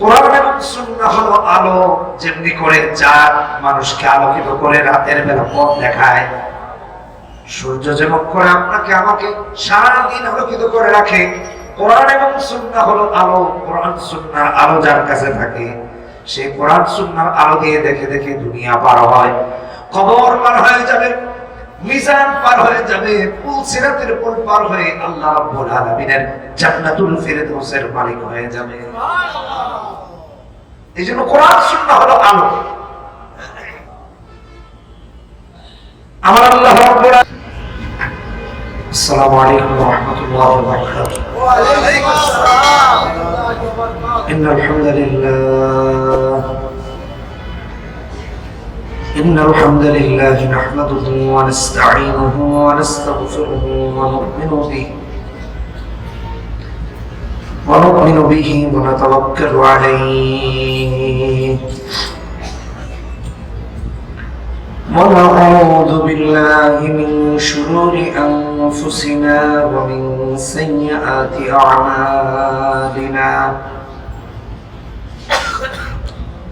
কোরআন এবং সুন্নাহ হলো আলো, যেমনি করে চাঁদ মানুষকে আলোকিত করে রাতের বেলা পথ দেখায়। সূর্য যেমন করে আপনাকে আমাকে সারাদিন আলোকিত করে রাখে, কোরআন এবং সুন্না হলো আলো, কোরআন সুন্নার আলো যার কাছে থাকে। সেই কোরআন সুন্নার আলো দিয়ে দেখে দেখে দুনিয়া পার হয়, কবর পার হয়ে যাবে মিজান পার হয়ে যাবে পুল সিরাতের পুল পার হয়ে আল্লাহ রাব্বুল আলামিনের জান্নাতুল ফিরদৌসের মালিক হয়ে যাবে এই জন্য কোরআন সুন্নাহ হলো আলো আমার আল্লাহ রাব্বুল আলামিন السلام عليكم ورحمة الله وبركاته وعليكم السلام ورحمة الله وبركاته إن الحمد لله إن الحمد لله نحمده ونستعينه ونستغفره ونؤمن به. ونؤمن به ونتوكل عليه. ونعوذ بالله من شرور أنفسنا ومن سيئات أعمالنا.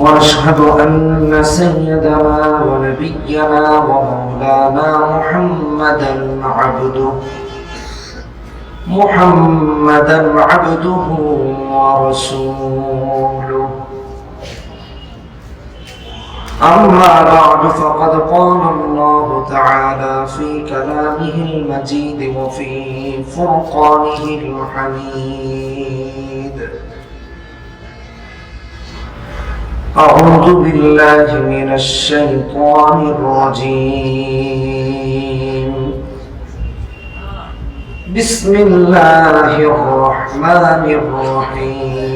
ونشهد أن سيدنا ونبينا ومولانا محمدا عبده محمدا عبده ورسوله. أما بعد فقد قال الله تعالى في كلامه المجيد وفي فرقانه الحميد. أعوذ بالله من الشيطان الرجيم. بسم الله الرحمن الرحيم.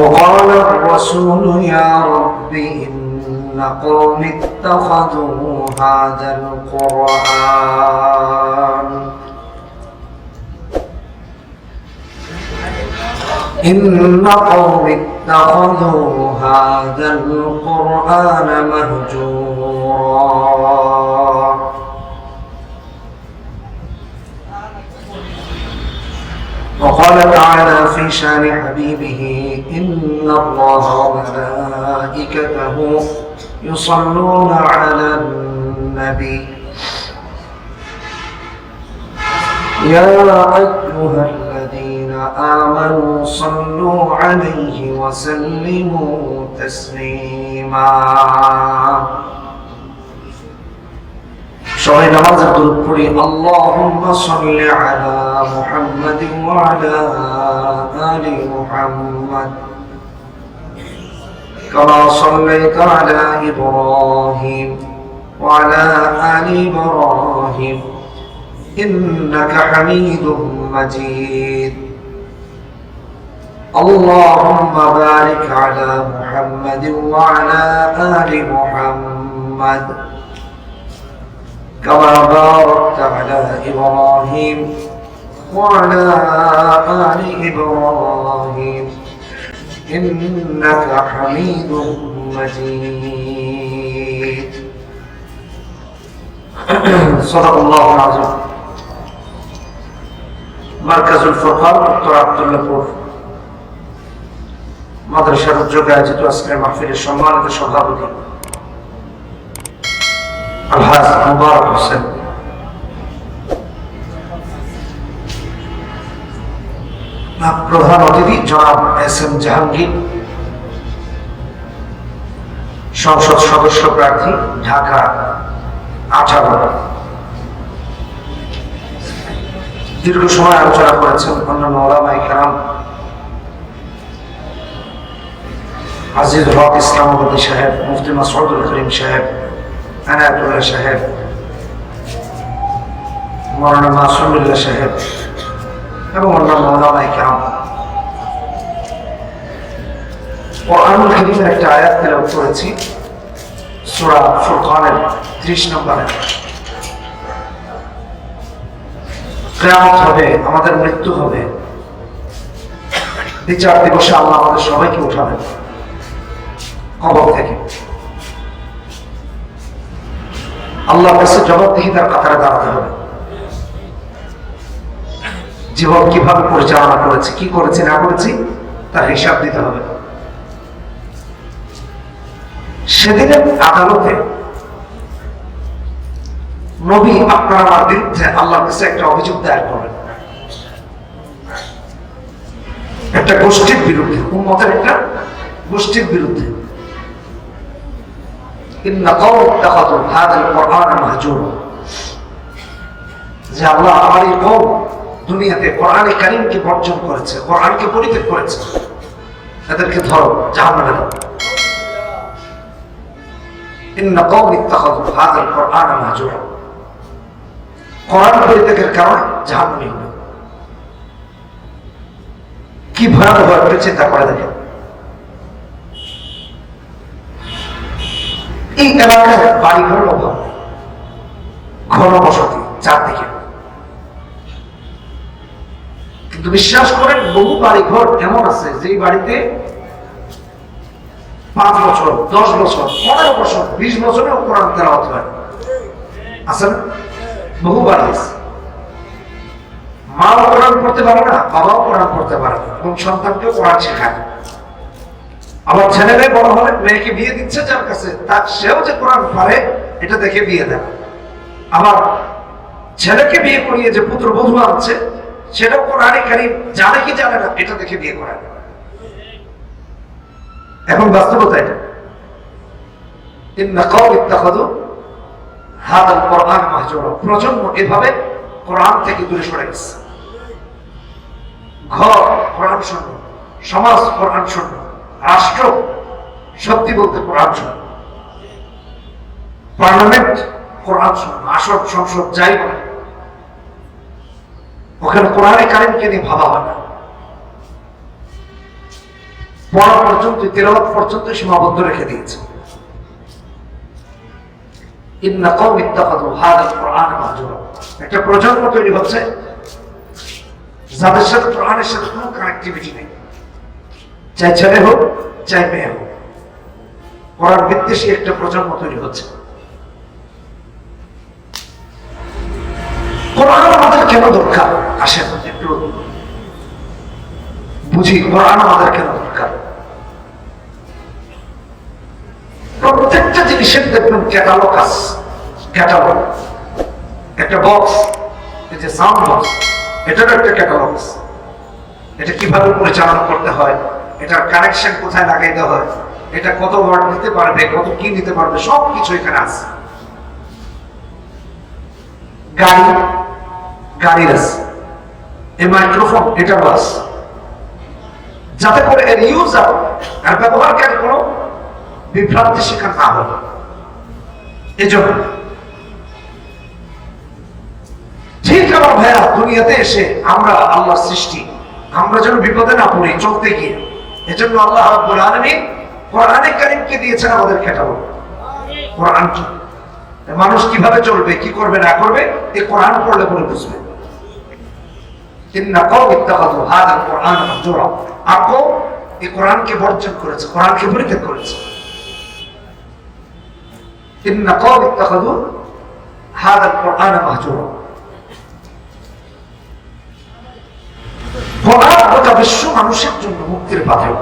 وقال الرسول يا رب إن قوم اتخذوا هذا القرآن إن قوم اتخذوا هذا القرآن مهجورا. وقال تعالى في شان حبيبه إن الله وملائكته يصلون على النبي. يا أيها آمنوا صلوا عليه وسلموا تسليما সবাই নামাজের দূর পড়ি আল্লাহুম্মা সাল্লি আলা মুহাম্মাদিন ওয়া আলা আলি মুহাম্মাদ كما صليت على إبراهيم وعلى آل إبراهيم إنك حميد مجيد اللهم بارك على محمد وعلى آل محمد. كما باركت على إبراهيم وعلى آل إبراهيم. إنك حميد مجيد. صدق الله العظيم. مركز الفقهاء دكتور عبد الله মাদ্রাসার উদ্যোগে আয়োজিত আজকের মাহফিলের সম্মানিত সভাপতি আলহাজ মুবারক হোসেন। প্রধান অতিথি জনাব এস এম জাহাঙ্গীর, সংসদ সদস্য প্রার্থী ঢাকা আঠারো। দীর্ঘ সময় আলোচনা করেছেন অন্যান্য ওলামাই কেরাম আজিজ হক ইসলামাবাদী সাহেব, মুফতি মাসউদুল করিম সাহেব, আনায়াতুল্লাহ সাহেব, মৌলানা মাসুমুল্লাহ সাহেব এবং অন্যান্য ওলামাই কেরাম। কোরআনুল একটা আয়াত তেলাওয়াত করেছি, সূরা ফুরকানের 30 নম্বরে। কিয়ামত হবে, আমাদের মৃত্যু হবে। বিচার দিবসে আল্লাহ আমাদের সবাইকে উঠাবেন। কবর থেকে। আল্লাহর কাছে জবাবদিহিতার কাতারে দাঁড়াতে হবে। জীবন কীভাবে পরিচালনা করেছি, কি করেছি, না করেছি, তার হিসাব দিতে হবে। সেদিনের আদালতে নবী আপনার আমার বিরুদ্ধে আল্লাহর কাছে একটা অভিযোগ দায়ের করবেন। একটা গোষ্ঠীর বিরুদ্ধে উন্মতের একটা গোষ্ঠীর বিরুদ্ধে। যে এই দুনিয়াতে বর্জন করেছে, কোরআনকে পরিত্যাগ করেছে। এদেরকে ধরো কুরআন কোরআন পরিত্যাগের কারণে জাহান্নামী হবে কি ভয়াবহ একটা চিন্তা করে দেখেন। এই এলাকায় বাড়িঘর অভাব ঘন বসতি, চারদিকে। কিন্তু বিশ্বাস করেন, বহু বাড়িঘর এমন আছে, যেই বাড়িতে পাঁচ বছর, দশ বছর, পনেরো বছর, বিশ বছরেও কোরআন তেলাওয়াত হয়। আছে না বহু বাড়ি আছে। মাও কোরআন পড়তে পারে না, বাবাও কোরআন পড়তে পারে না, এবং সন্তানকেও কোরআন শেখায়। আবার ছেলে মেয়ে বড় হলে মেয়েকে বিয়ে দিচ্ছে যার কাছে তার সেও যে কোরআন পারে, এটা দেখে বিয়ে দেয় আবার ছেলেকে বিয়ে করিয়ে যে পুত্র বধূ আনছে, সেটাও কোরআনে কারিম জানে কি জানে না, এটা দেখে বিয়ে করায় এখন বাস্তবতা এটা। প্রজন্ম এভাবে কোরআন থেকে দূরে সরে গেছে। ঘর কোরআন শূন্য, সমাজ কোরআন শূন্য। রাষ্ট্র সত্যি বলতে কোরআন পার্লামেন্ট কোরআন শূন্য আসর সংসদ যাই বলে। ওখানে কোরআনে কারিমকে নিয়ে ভাবা হয় না। পড়া পর্যন্ত, তেলাওয়াত পর্যন্ত সীমাবদ্ধ রেখে দিয়েছে। একটা প্রজন্ম তৈরি হচ্ছে যাদের সাথে কোরআনের সাথে কোনো কানেক্টিভিটি নেই। চাই ছেলে হোক, চাই মেয়ে হোক। কোরআন বিদ্বেষী একটা প্রজন্ম তৈরি হচ্ছে। কোরআন আমাদের কেন দরকার? আসেন, একটু বুঝি, কোরআন আমাদের কেন দরকার? প্রত্যেকটা জিনিসের দেখবেন ক্যাটালগ ক্যাটালগ একটা বক্স এই যে সাউন্ড বক্স একটা ক্যাটালগ এটা কীভাবে পরিচালনা করতে হয়? এটার কানেকশন কোথায় লাগাইতে হয়, এটা কত ওয়ার্ড নিতে পারবে, কত কি নিতে পারবে সব কিছু এখানে আছে। গাড়ি, গাড়ির আছে। এই মাইক্রোফোন এটারও আছে যাতে করে এর ইউজার আর ব্যবহারকারী কোনো বিভ্রান্তি শিকার না হবে এই জন্য ঠিক আমার ভাইয়া, দুনিয়াতে এসে আমরা আল্লাহর সৃষ্টি, আমরা যেন বিপদে না পড়ি, চলতে গিয়ে। এজন্য আল্লাহ রাব্বুল আলামিন কোরআনে কারীমকে দিয়েছেন আমাদের ক্যাটালগ কোরআন কি? মানুষ কীভাবে চলবে, কি করবে, না করবে এই কোরআন পড়লে পরে বুঝবে এই কোরআনকে বর্জন করেছে, কোরআনকে পরিত্যাগ করেছে। ইন্না কওম ইত্তাখাযু হাদাল কুরআন মাহজুরা গোটা বিশ্ব মানুষের জন্য মুক্তির পাথর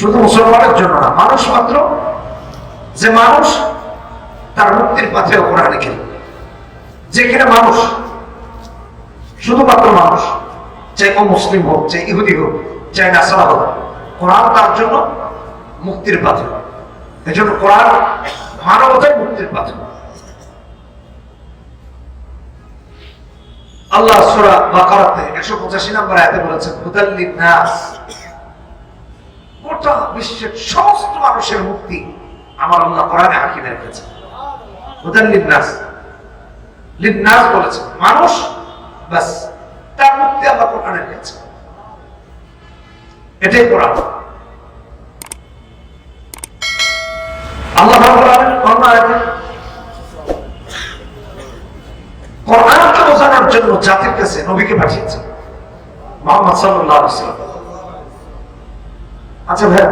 শুধু মুসলমানের জন্য না, মানুষ মাত্র। যে মানুষ, তার মুক্তির পাথে কোরআনে খেলে যেখানে মানুষ, শুধুমাত্র মানুষ, চাই মুসলিম হোক, চাই ইহুদি হোক, চাই নাসারা হোক, কোরআন তার জন্য মুক্তির পাথর এই জন্য কোরআন মানবতার মুক্তির পাথর আল্লাহ সুরা বাকারাতে একশো পঁচাশি নম্বর আয়াতে বলেছেন মুদাল্লিন নাস। গোটা বিশ্বের সমস্ত মানুষের মুক্তি আমার আল্লাহ কোরআনে হাকিম রেখেছে মুদাল্লিন নাস। লিন নাস বলেছে মানুষ বাস তার মুক্তি আল্লাহ কোরআনে রেখেছে এটাই কোরআন। আল্লাহ কোরআন কোরআন বোঝানোর জন্য জাতির কাছে নবীকে পাঠিয়েছেন মোহাম্মদ ওয়াসাল্লাম। আচ্ছা ভাই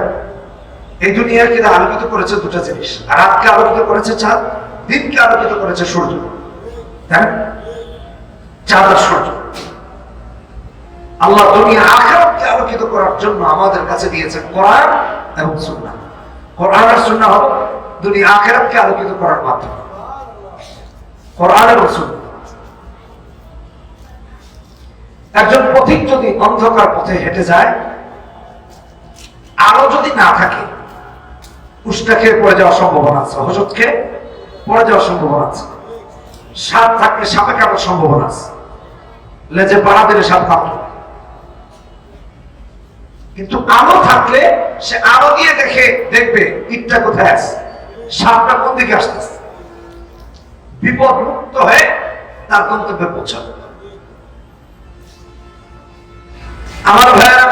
এই দুনিয়াকে আলোকিত করেছে দুটো জিনিস। রাতকে আলোকিত করেছে চাঁদ, দিনকে আলোকিত করেছে সূর্য। না? চাঁদ আর সূর্য। আল্লাহ দুনিয়া আখেরাতকে আলোকিত করার জন্য আমাদের কাছে দিয়েছেন কোরআন এবং সুন্নাহ। কোরআন আর সুন্নাহ হলো দুনিয়া আখেরাতকে আলোকিত করার মাধ্যম। কোরআন এবং সুন্নাহ। একজন পথিক যদি অন্ধকার পথে হেঁটে যায়, আলো যদি না থাকে উষ্টা খেয়ে পড়ে যাওয়ার সম্ভাবনা আছে। হজত খেয়ে পড়ে যাওয়ার সম্ভাবনা আছে। সাপ থাকলে সাপে কাটার সম্ভাবনা আছে। লেজে পাড়া দিলে সাপ কাটবে কিন্তু আলো থাকলে সে আলো দিয়ে দেখে দেখবে ইটটা কোথায় আছে সাপটা কোন দিকে আসতেছে। বিপদ মুক্ত হয়ে তার গন্তব্যে পৌঁছাবে। আমার ভাইয়া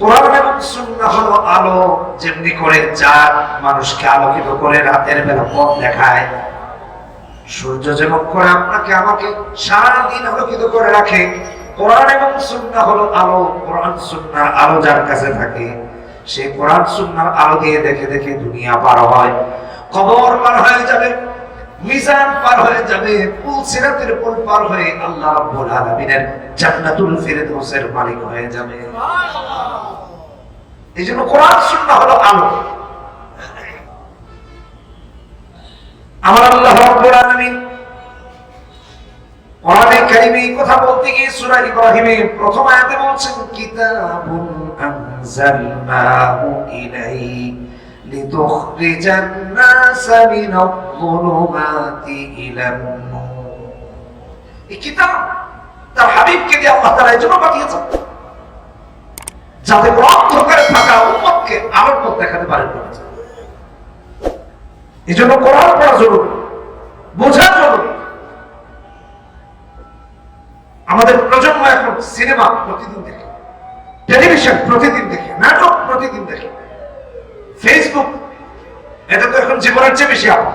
কোরআন এবং হলো আলো, যেমনি করে চাঁদ মানুষকে আলোকিত করে রাতের বেলা পথ দেখায়। সূর্য যেমন করে আপনাকে আমাকে সারাদিন আলোকিত করে রাখে, কোরআন এবং সুন্নাহ হলো আলো, কোরআন সুন্নাহর আলো যার কাছে থাকে, সে কোরআন সুন্নাহর আলো দিয়ে দেখে দেখে দুনিয়া পার হয়, কবর পার হয়ে যাবে। মিজান পার হয়ে যাবে পুল সিরাতের পুল পার হয়ে আল্লাহ রাব্বুল আলামিনের জান্নাতুল ফিরদৌসের মালিক হয়ে যাবে। এই জন্য কোরআন সুন্নাহ হলো আলো। আমার আল্লাহ রাব্বুল আলামিন কোরআনে কারিমে এই কথা বলতে গিয়ে সূরা ইব্রাহিমে প্রথম আয়াতে বলছেন কিতাবুন আনজালনাহু ইলাইক নাসা মিনাল-যুলুমাতি ইলান-নূর এই কিতাব তার হাবিবকে দিয়ে আল্লাহ তাআলা এই জন্য পাঠিয়েছেন। যাতে করে অন্ধকারে থাকা আলোর পথ দেখাতে পারেন এই জন্য পড়া জরুরি, বোঝা জরুরি। আমাদের প্রজন্ম এখন সিনেমা প্রতিদিন দেখে, টেলিভিশন প্রতিদিন দেখে, নাটক প্রতিদিন দেখে। ফেসবুক এটা তো এখন জীবনের চেয়ে বেশি আপন।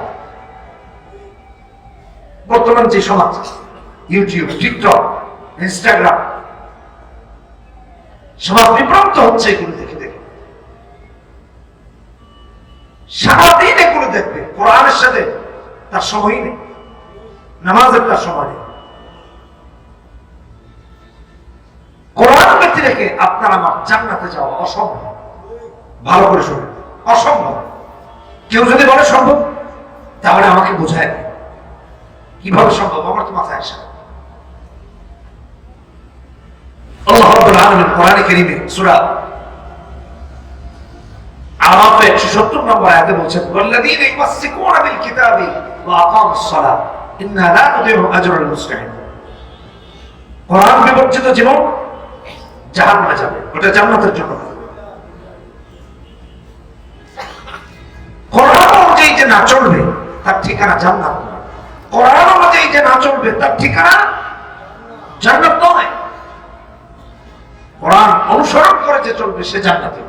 বর্তমান যে সমাজ ইউটিউব টিকটক ইনস্টাগ্রাম সমাজ বিভ্রান্ত হচ্ছে এগুলো দেখে দেখে। সারাদিন এগুলো দেখবে, কোরআনের সাথে তার সময় নেই, নামাজের তার সময় নেই। কোরআন ব্যক্তি রেখে আপনার আমার জান্নাতে যাওয়া অসম্ভব। ভালো করে শুনে অসম্ভব কেউ যদি বলে সম্ভব, তাহলে আমাকে বোঝায়। কীভাবে সম্ভব আমার তো মাথায় আসে। আল্লাহ রাব্বুল আলামিন কোরআনে কারীমে সূরা আরাফে 170 নম্বর আয়াতে বলছেন যাবে, ওটা জান্নাতের জন্য অনুযায়ী যে না চলবে, তার ঠিকানা জান্নাত। কোরআন অনুযায়ী যে না চলবে, তার ঠিকানা জান্নাত নয়। কোরআন অনুসরণ করে যে চলবে, সে জান্নাতে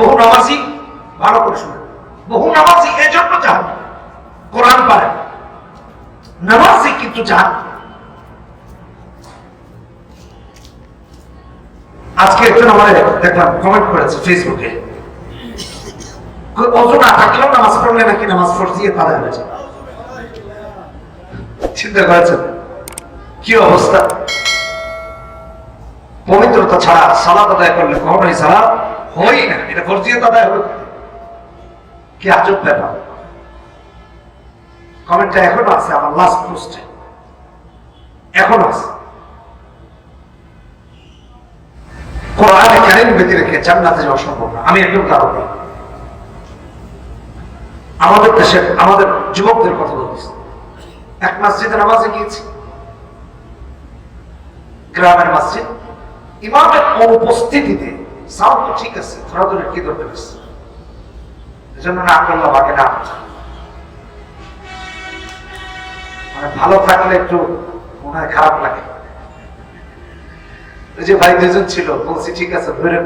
বহু নামাজি ভালো করে শুনে বহু নামাজি এই জন্য জাহান কোরআন পারে। নামাজি কিন্তু জাহান আজকে একজন দেখলাম কমেন্ট করেছে ফেসবুকে না থাকলেও নামাজ পড়লে নাকি নামাজ তাদের হয়েছে চিন্তা করেছেন? কি অবস্থা? পবিত্রতা ছাড়া সালাদ আদায় করলে কখনোই সালাদ হই না। এটা ফরজিয়ত আদায় হবে কি আজব ব্যাপার। কমেন্টটা এখনও আছে আমার লাস্ট পোস্টে এখন আছে। কোরআনে কারিম ব্যতি রেখে জান্নাতে যাওয়া সম্ভব না। আমি কারণে আমাদের দেশের, আমাদের যুবকদের কথা এক মসজিদে নামাজে গিয়েছি গ্রামের মসজিদ। ইমামের অনুপস্থিতিতে সাউন্ড তো ঠিক আছে, ধরাধরে কি দরকার আছে না করলাম আগে না মানে ভালো থাকলে একটু মনে হয় খারাপ লাগে। যে ভাই দুজন ছিল, বলছি, ঠিক আছে ধরে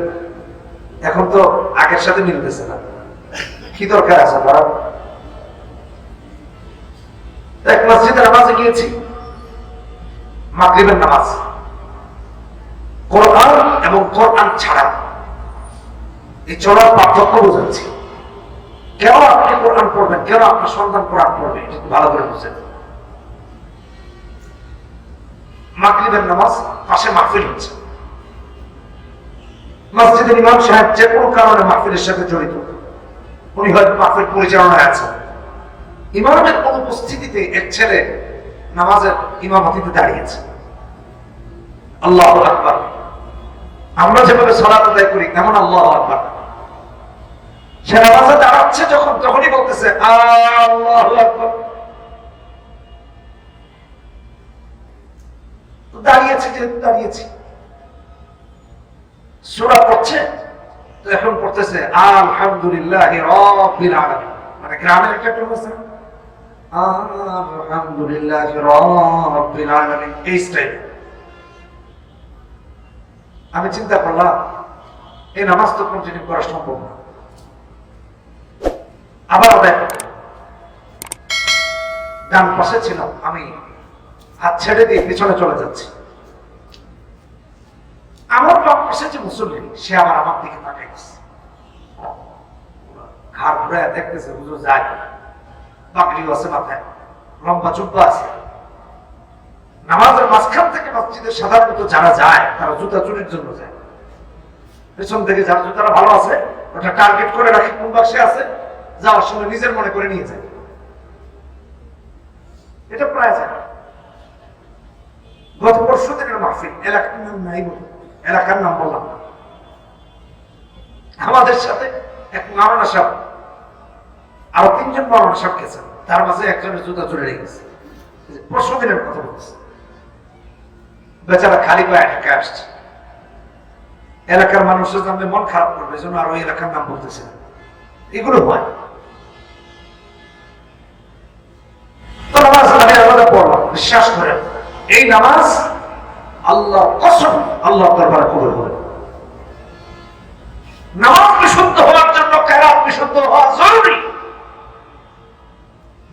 এখন তো আগের সাথে মিলতেছে না। কি দরকার আছে ধরা এক মসজিদে নামাজে গিয়েছি। মাগরিবের নামাজ। কোরআন এবং কোরআন ছাড়া। এই চলার পার্থক্য বোঝাচ্ছি। কেন আপনি কোরআন পড়বেন? কেন আপনার সন্তান কোরআন পড়বে? এটা ভালো করে বুঝেন। মাগরিবের নামাজ পাশে মাহফিল হচ্ছে। মসজিদের ইমাম সাহেব যে কোনো কারণে মাহফিলের সাথে জড়িত। উনি হয়তো মাহফিল পরিচালনায় আছেন। ইমামের অনুপস্থিতিতে এক ছেলে নামাজের ইমামতিতে দাঁড়িয়েছে। আল্লাহ আকবার। আমরা যেভাবে আদায় করি তেমন আল্লাহ আকবার। সে নামাজে দাঁড়াচ্ছে যখন, তখনই বলতেছে আল্লাহ আকবার। দাঁড়িয়েছে, যেহেতু দাঁড়িয়েছি। সূরা পড়ছে, তো এখন পড়তেছে, আলহামদুলিল্লাহ মানে গ্রামের একটা টোন আছে। আমি চিন্তা করলাম, এই নামাজ তো কন্টিনিউ করা সম্ভব না। আবার ডান পাশে ছিলাম আমি, হাত ছেড়ে দিয়ে পিছনে চলে যাচ্ছি। আমার পাশে যে মুসল্লি, সে আবার আমার দিকে তাকাইছে ঘাড় ঘুরে দেখতেছে বুঝো যায় পাগড়িও আছে মাথায়, লম্বা চুব্বা আছে। নামাজের মাঝখান থেকে সাধারণত যারা যায়, তারা জুতা চুরির জন্য যায়। পেছন থেকে যার জুতারা ভালো আছে, ওটা টার্গেট করে রাখে কোন বাক্সে আছে, যাওয়ার সময় নিজের মনে করে নিয়ে যায়। এটা প্রায় যায়। গত পরশু দিনের মাহফিল, এলাকার নাম নাই বলি। এলাকার নাম বললাম না। আমাদের সাথে এক মারানা সাহেব, আরও তিনজন মারানা সাহেব গেছেন। তার মাঝে একজনের জুতা চলে গেছে। পরশু দিনের কথা বলছে বেচারা খালি পায়ে ঢাকা আসছে। এলাকার মানুষের জানলে মন খারাপ করবে, এই জন্য আর এলাকার নাম বলতেছে। এগুলো হয়। নামাজ আমি আলাদা পড়লাম, বিশ্বাস করেন। এই নামাজ আল্লাহ কসম আল্লাহ দরবারে কবুল করে নামাজ বিশুদ্ধ হওয়ার জন্য, কেরাত বিশুদ্ধ হওয়া জরুরি।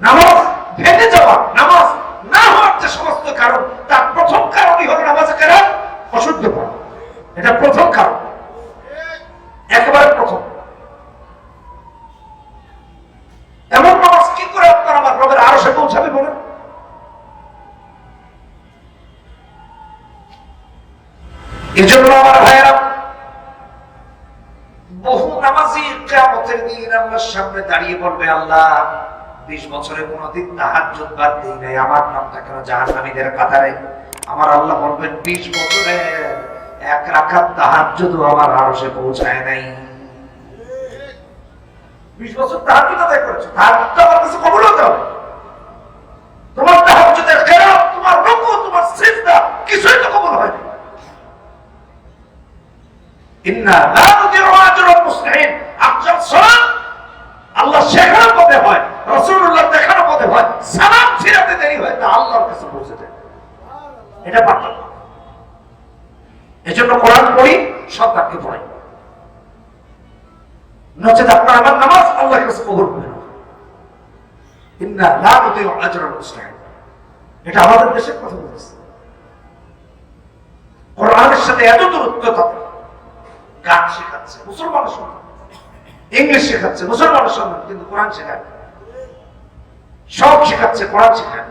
নামাজ ভেঙে যাওয়া, নামাজ আল্লাহ বিশ বছরে কোনোদিন তাহাজ্জুদ বাদ দিই নাই। আমার নামটা কেন জাহান্নামীদের কাতারে? আমার আল্লাহ বলবেন, বিশ বছরে এক রাখাত তাহাজ্জুদও আমার আরশে পৌঁছায় নাই। বিশ বছর তাহাজ্জুদ আদায় করেছ, তাহাজ্জুদ আমার কাছে কবুল হতে হবে। তোমার তাহাজ্জুদের কেরাত, তোমার রুকু, তোমার সিজদা কিছুই তো কবুল হয়নি। ইন্না লা নুদিউ আজরাল মুসলিমিন। আফজাল সালাত আল্লাহ শেখানো পথে হয়, রাসূলুল্লাহ দেখানো পথে হয়, সালাম ফিরাতে দেরি হয়, তা আল্লাহর কাছে পৌঁছে যায় এটা পার্থক্য এজন্য কোরআন পড়ি সব তাকে পড়াই নচেত আপনার আমার নামাজ আল্লাহর কাছে হবে না। ইন্না এটা আমাদের দেশের কথা বলতেছে। কোরআনের সাথে এত গান শেখাচ্ছে, মুসলমানের সন্তান ইংলিশ শেখাচ্ছে, মুসলমানের সন্তান কিন্তু কোরআন শেখায় সব শেখাচ্ছে, কোরআন শেখায়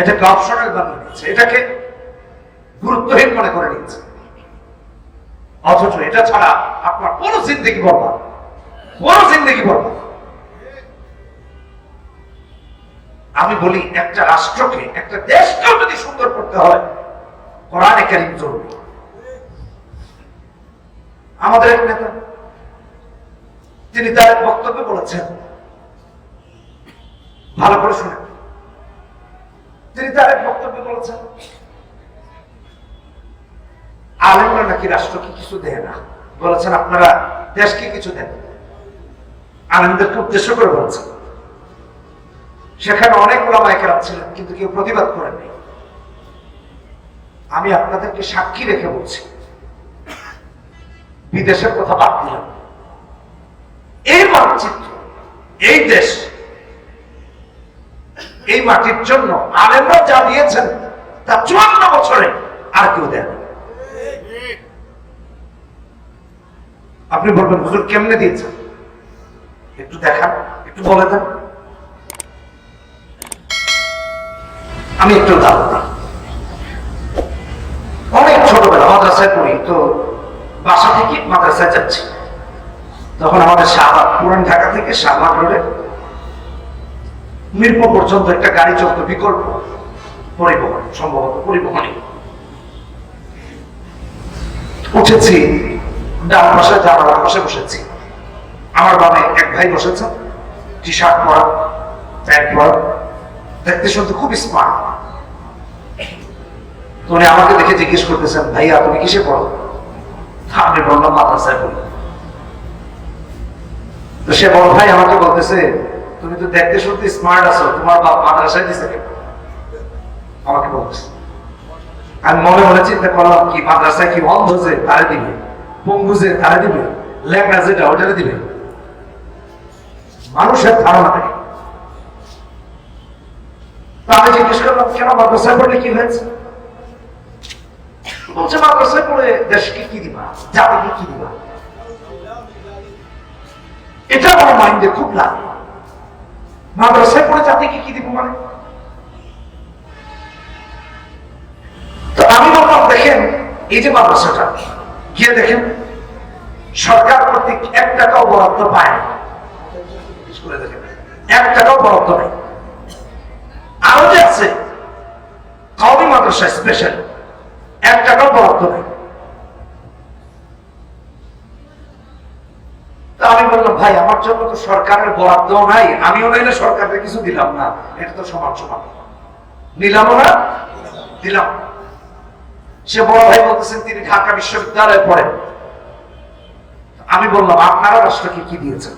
এটাকে অপশনাল বানিয়ে নিয়েছে এটাকে গুরুত্বহীন মনে করে নিয়েছে। অথচ এটা ছাড়া আপনার কোনো জিন্দগি বরবাদ, কোনো জিন্দগি বরবাদ। আমি বলি, একটা রাষ্ট্রকে, একটা দেশকেও যদি সুন্দর করতে হয়, কোরআনে কারিম জরুরি। আমাদের এক নেতা তিনি তার বক্তব্য বলেছেন। ভালো করে শুনে তিনি তার এক বক্তব্য বলেছেন। আলেমরা নাকি রাষ্ট্রকে কিছু দেয় না। বলেছেন, আপনারা দেশকে কিছু দেন আলেমদেরকে উদ্দেশ্য করে বলেছেন। সেখানে অনেক ওলামা একরাম ছিলেন, কিন্তু কেউ প্রতিবাদ করেননি আমি আপনাদেরকে সাক্ষী রেখে বলছি, বিদেশের কথা বাদ দিলাম। এই মানচিত্র, এই দেশ, এই মাটির জন্য আলেমরা যা দিয়েছেন তা চুয়ান্ন বছরে আর কেউ দেন আপনি বলবেন, হুজুর কেমনে দিয়েছেন? একটু দেখান, একটু বলে দেন। আমি একটু দাঁড়ান অনেক ছোটবেলা মাদ্রাসায় পড়ি, তো বাসা থেকে মাদ্রাসায় যাচ্ছি। তখন আমাদের শাহবাগ, পুরান ঢাকা থেকে শাহবাগ রোডে মিরপুর পর্যন্ত একটা গাড়ি চলতো, বিকল্প পরিবহন, সম্ভবত পরিবহনই। উঠেছি, ডান পাশে জানালার পাশে বসেছি। আমার বামে এক ভাই বসেছেন টি শার্ট পরা, প্যান্ট পরা। দেখতে শুনতে খুব স্মার্ট তো উনি আমাকে দেখে জিজ্ঞেস করতেছেন, ভাইয়া, তুমি কিসে পড়ো? আমি বললাম, মাদ্রাসায় পড়ি। তো সে বড় ভাই আমাকে বলতেছে, তুমি তো দেখতে শুনতে স্মার্ট আছো, তোমার বাপ মাদ্রাসায় দিছে কেন? আমাকে বলতেছে। আমি মনে মনে চিন্তা করলাম, কি মাদ্রাসায় কি অন্ধ যে, তারে দিবে? পঙ্গু যে, তারে দিবে? লেখা যেটা ওটারে দিবে? মানুষের ধারণা থাকে। তা আমি জিজ্ঞেস করলাম, কেন মাদ্রাসায় পড়লে কি হয়েছে? বলছে, মাদ্রাসায় পড়ে দেশকে কি দিবা? জাতিকে কি দিবা? এটা আমার মাইন্ডে খুব লাগে মাদ্রাসায় পড়ে জাতিকে কি দিব মানে? তো আমি বললাম, দেখেন, এই যে মাদ্রাসাটা, গিয়ে দেখেন, সরকার কর্তৃক এক টাকাও বরাদ্দ পায় এক টাকাও বরাদ্দ নেই। আরও যে আছে, কওমি মাদ্রাসা স্পেশাল এক টাকাও বরাদ্দ নেই তা আমি বললাম, ভাই, আমার জন্য তো সরকারের বরাদ্দ নাই। আমিও নাইলে সরকারকে কিছু দিলাম না। এটা তো সমান সমান নিলাম না, দিলাম সে বড় ভাই বলতেছেন, তিনি ঢাকা বিশ্ববিদ্যালয়ে পড়েন। আমি বললাম, আপনারা রাষ্ট্রকে কি দিয়েছেন?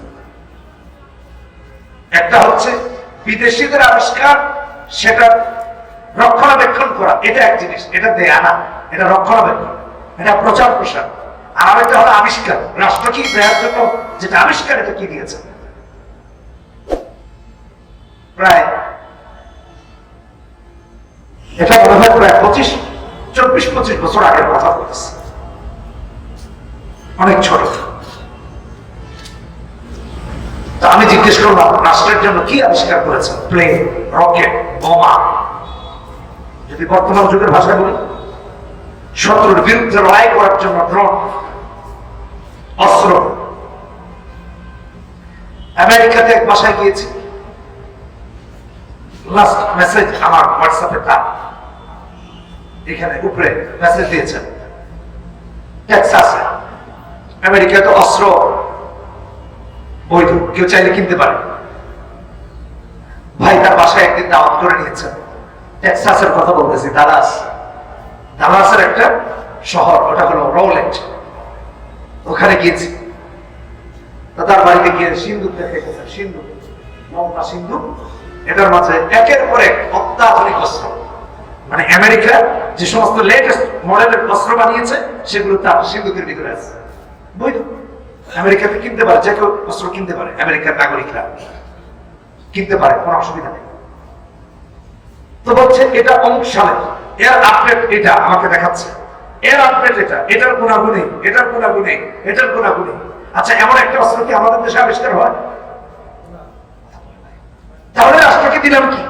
একটা হচ্ছে বিদেশিদের আবিষ্কার, সেটা রক্ষণাবেক্ষণ করা। এটা এক জিনিস, এটা দেয়া না, এটা রক্ষণাবেক্ষণ, এটা প্রচার প্রসার আর আরেকটা হলো আবিষ্কার। রাষ্ট্র কি দেওয়ার জন্য যেটা আবিষ্কার, এটা কি দিয়েছে? প্রায় এটা মনে হয় প্রায় পঁচিশ, চব্বিশ, পঁচিশ বছর আগের কথা অনেক ছোট। আমি জিজ্ঞেস করলাম রাষ্ট্রের জন্য কি আবিষ্কার করেছে? প্লেন, রকেট, বোমা। যদি বর্তমান যুগের ভাষায় বলি, শত্রুর বিরুদ্ধে লড়াই করার জন্য ড্রোন অস্ত্র। আমেরিকাতে এক বাসায় গিয়েছি। লাস্ট মেসেজ আমার হোয়াটসঅ্যাপে তার এখানে, উপরে মেসেজ দিয়েছেন টেক্সাসে আমেরিকাতে অস্ত্র, বৈধ। কেউ চাইলে কিনতে পারে। ভাই তার বাসায় একদিন দাওয়াত করে নিয়েছেন টেক্সাসের কথা বলতেছি দালাস দালাসের একটা শহর, ওটা হলো রোলেট ওখানে গিয়েছি। তার বাড়িতে গিয়ে সিন্ধুক দেখে গেছেন সিন্ধুক লম্বা সিন্ধুক। এটার মাঝে একের পর এক অত্যাধুনিক অস্ত্র। মানে আমেরিকা যে সমস্ত লেটেস্ট মডেলের অস্ত্র বানিয়েছে সেগুলো তার সিন্ধুকের ভিতরে আছে। বৈধ। আমেরিকাতে কিনতে পারে, যে কেউ অস্ত্র কিনতে পারে, আমেরিকার নাগরিকরা। কিনতে পারে, কোনো অসুবিধা নেই। তো বলছে, এটা অমুক সালে। এর আপডেট এটা আমাকে দেখাচ্ছে। এর আপডেট এটা এটার গুণাগুণে এটার গুণাগুণে এটার গুণাগুণে। আচ্ছা এমন একটা অস্ত্র কি আমাদের দেশে আবিষ্কার হয়? তাহলে রাষ্ট্রকে দিলাম কি?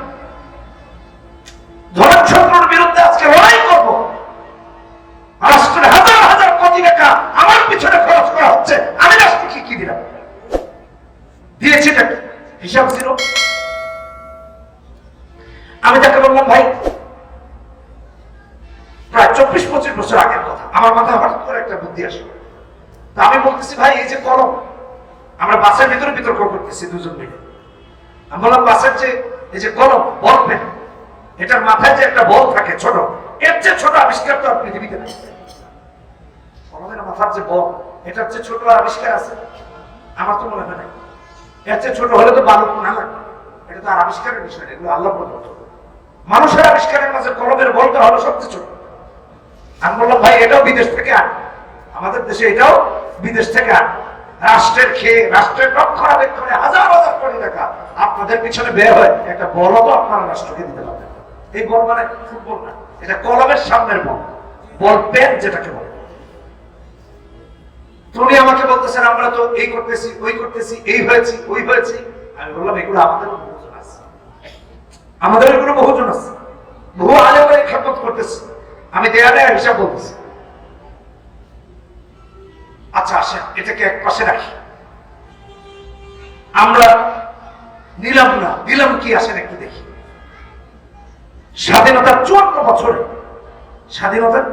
আবিষ্কার আছে। আমার তো মনে হয় এর চেয়ে ছোট হলে তো বালু না। লাগবে এটা তো আর আবিষ্কারের বিষয় এগুলো আল্লাহ প্রদত্ত মানুষের আবিষ্কারের মাঝে কলমের বলটা হলো সবচেয়ে ছোট। বললাম, ভাই, এটাও বিদেশ থেকে আন। আমাদের দেশে এটাও বিদেশ থেকে আন। রাষ্ট্রের খেয়ে, রাষ্ট্রের রক্ষণাবেক্ষণে হাজার হাজার কোটি টাকা আপনাদের পিছনে বের হয়। একটা বলও তো আপনারা রাষ্ট্রকে দিতে পারবেন। এই বল মানে ফুটবল না, এটা কলমের সামনের বল। বল পেন যেটাকে বলে। উনি আমাকে বলতেছেন আমরা তো এই করতেছি, ওই করতেছি, এই হয়েছি, ওই হয়েছি। আমি বললাম, এগুলো আমাদের বহুজন আছে। আমাদের এগুলো বহুজন আছে। বহু আলেমের খেদমত করতেছে। আমি দেয়া দেয়া হিসাব বলতেছি। আচ্ছা আসেন, এটাকে এক পাশে রাখি। আমরা নিলাম না, দিলাম কি? আসেন, একটু দেখি। স্বাধীনতার চুয়ান্ন বছরে স্বাধীনতার